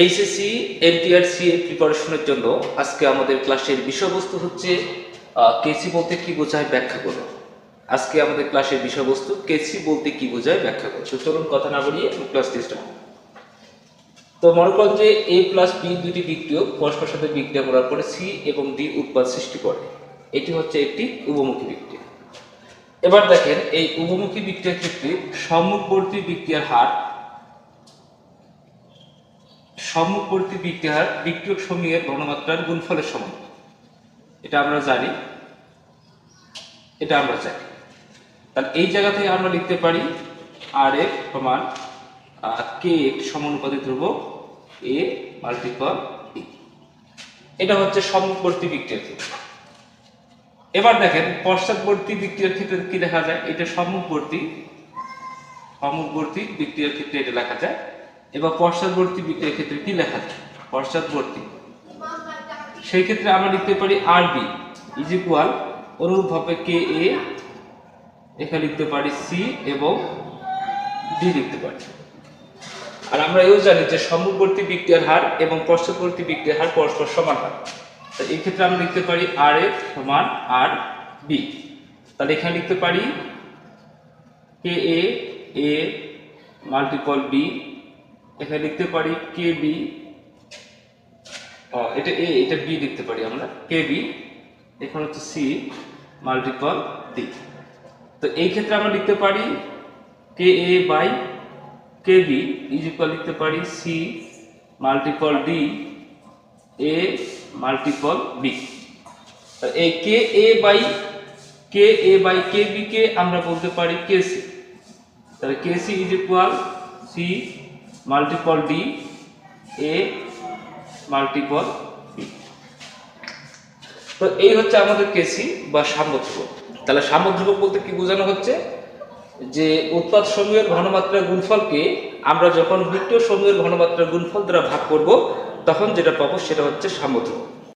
HSC NTRC এর প্রিপারেশনের জন্য আজকে আমাদের ক্লাসের বিষয়বস্তু হচ্ছে কেসি বলতে কি বোঝায় ব্যাখ্যা করো। আজকে আমাদের ক্লাসের বিষয়বস্তু কেসি বলতে কি বোঝায় ব্যাখ্যা করো। তো চলুন কথা না বলিয়ে ক্লাস স্টার্ট তো মনে করেন যে এ প্লাস বি দুটি বিক্রিয়ক পরস্পর সাথে বিক্রিয়া করার পরে সি এবং ডি উৎপাদ সৃষ্টি করে। এটি হচ্ছে একটি উভমুখী বিক্রিয়া। এবার দেখেন, এই উভমুখী বিক্রিয়ার ক্ষেত্রে সম্মুখবর্তী বিক্রিয়ার হার সম্মুখবর্তী বিক্রিয়ার বিক্রিয়ক সমূহের ঘনমাত্রার গুণফলের সমান। এটা আমরা জানি। এটা আমরা জানি। তাহলে এই জায়গা থেকে আমরা লিখতে পারি আর এফ সমান কে সমানুপাতি ধ্রুবক? এ মাল্টিপল এটা হচ্ছে সম্মুখবর্তী বিক্রিয়ার ক্ষেত্রে। এবার দেখেন পশ্চাৎবর্তী বিক্রিয়ার ক্ষেত্রে কি দেখা যায়? এটা সম্মুখবর্তী সম্মুখবর্তী বিক্রিয়ার ক্ষেত্রে এটা লেখা যায়। এবার পশ্চাৎবর্তী বিক্রিয়ার ক্ষেত্রে কি লেখা যায় পশ্চাৎবর্তী সেই ক্ষেত্রে আমরা লিখতে পারি আর বি ইজ ইকুয়াল অনুরূপভাবে কে এ, এখানে লিখতে পারি সি এবং ডি লিখতে পারি। আর আমরা এও জানি যে সম্মুখবর্তী বিক্রিয়ার হার এবং পশ্চাৎবর্তী বিক্রিয়ার হার পরস্পর সমান হয়। তো এই ক্ষেত্রে আমরা লিখতে পারি আর এ সমান আর বি। তাহলে এখানে লিখতে পারি কে এ এ মাল্টিপল বি এখানে লিখতে পারি কে বি এটা এ এটা বি লিখতে পারি আমরা। কে বি এখানে হচ্ছে সি মাল্টিপল ডি তো এই ক্ষেত্রে আমরা লিখতে পারি k a by k b is equal লিখতে পারি c multiple d a multiple b এই k a by k a by k b k আমরা বলতে পারি কে সি তাহলে k c is equal c multiple d a multiple b তো এই হচ্ছে আমাদের কেসি বা সাম্যধ্রুবক। তাহলে সামুদ্রিক বলতে কি বোঝানো হচ্ছে? যে উৎপাদ সমূহের ঘনমাত্রার গুণফলকে আমরা যখন বিক্রিয় সমূহের ঘনমাত্রার গুণফল দ্বারা ভাগ করব, তখন যেটা পাবো সেটা হচ্ছে সাম্যধ্রুবক।